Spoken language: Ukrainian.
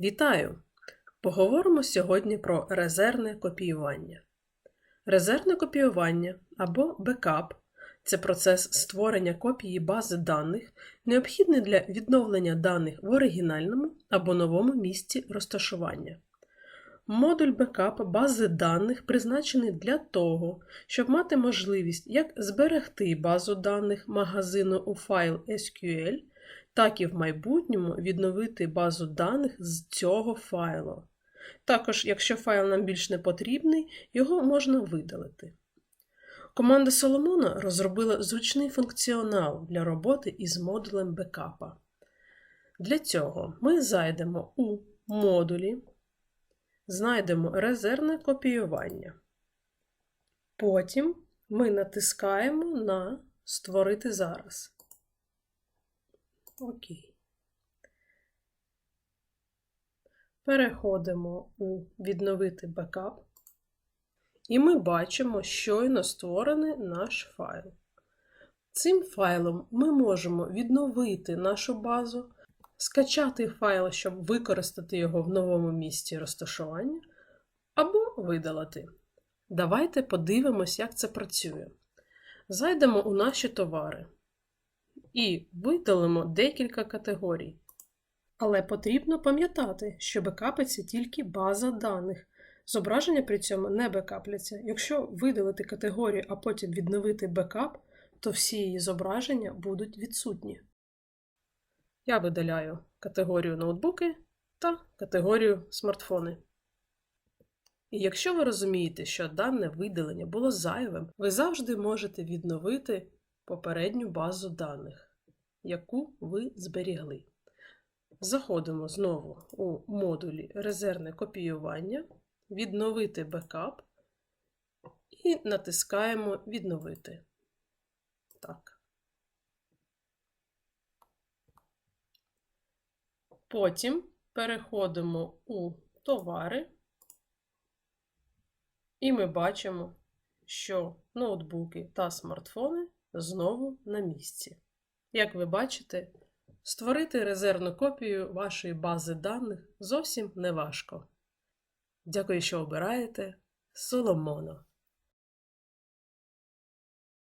Вітаю! Поговоримо сьогодні про резервне копіювання. Резервне копіювання або бекап це процес створення копії бази даних, необхідний для відновлення даних в оригінальному або новому місці розташування. Модуль бекап бази даних призначений для того, щоб мати можливість як зберегти базу даних магазину у файл SQL, так і в майбутньому відновити базу даних з цього файлу. Також, якщо файл нам більш не потрібний, його можна видалити. Команда Соломона розробила зручний функціонал для роботи із модулем бекапа. Для цього ми зайдемо у модулі, знайдемо резервне копіювання. Потім ми натискаємо на Створити зараз. Окей. Переходимо у Відновити бекап. І ми бачимо щойно створений наш файл. Цим файлом ми можемо відновити нашу базу, скачати файл, щоб використати його в новому місці розташування, або видалити. Давайте подивимось, як це працює. Зайдемо у наші товари і видалимо декілька категорій. Але потрібно пам'ятати, що бекапиться тільки база даних. Зображення при цьому не бекапляться. Якщо видалити категорію, а потім відновити бекап, то всі її зображення будуть відсутні. Я видаляю категорію ноутбуки та категорію смартфони. І якщо ви розумієте, що дане видалення було зайвим, ви завжди можете відновити попередню базу даних, яку ви зберігли. Заходимо знову у модулі резервне копіювання, відновити бекап і натискаємо Відновити. Так. Потім переходимо у товари, і ми бачимо, що ноутбуки та смартфони знову на місці. Як ви бачите, створити резервну копію вашої бази даних зовсім не важко. Дякую, що обираєте Соломоно.